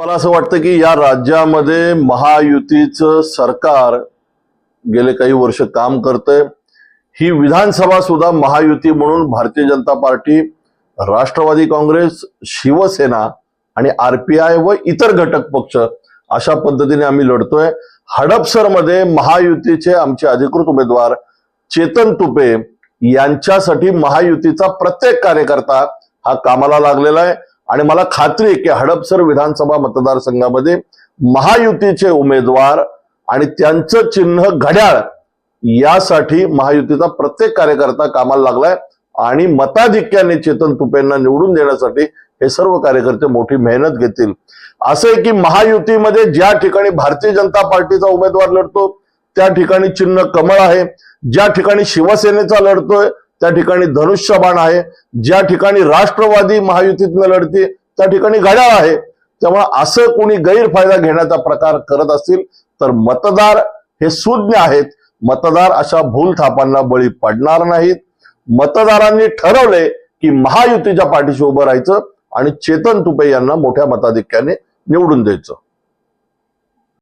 मला असं वाटतं की या राज्यामध्ये महायुतीचं सरकार गेले काही वर्ष काम करतंय. ही विधानसभा सुद्धा महायुती म्हणून भारतीय जनता पार्टी राष्ट्रवादी काँग्रेस शिवसेना आणि आरपीआय व इतर घटक पक्ष अशा पद्धतीने आम्ही लढतोय. हडपसरमध्ये महायुतीचे आमचे अधिकृत उमेदवार चेतन तुपे यांच्यासाठी महायुतीचा प्रत्येक कार्यकर्ता हा कामाला लागलेला आहे. आणि मला खात्री आहे की हडपसर विधानसभा मतदारसंघामध्ये महायुतीचे उमेदवार आणि त्यांचं चिन्ह घड्याळ यासाठी महायुतीचा प्रत्येक कार्यकर्ता कामाला लागलाय आणि मताधिक्याने चेतन तुपेंना निवडून देण्यासाठी हे सर्व कार्यकर्ते मोठी मेहनत घेतील. असं आहे की महायुतीमध्ये ज्या ठिकाणी भारतीय जनता पार्टीचा उमेदवार लढतो त्या ठिकाणी चिन्ह कमळ आहे. ज्या ठिकाणी शिवसेनेचा लढतोय त्या ठिकाणी धनुष्यबाण आहे ज्या ठिकाणी राष्ट्रवादी महायुतीतनं लढते त्या ठिकाणी घड्याळ आहे. त्यामुळे असं कोणी गैरफायदा घेण्याचा प्रकार करत असतील तर मतदार हे सुज्ञ आहेत. मतदार अशा भूल थापांना बळी पडणार नाहीत. मतदारांनी ठरवले की महायुतीच्या पाठीशी उभं राहायचं आणि चेतन तुपे यांना मोठ्या मताधिक्याने निवडून द्यायचं.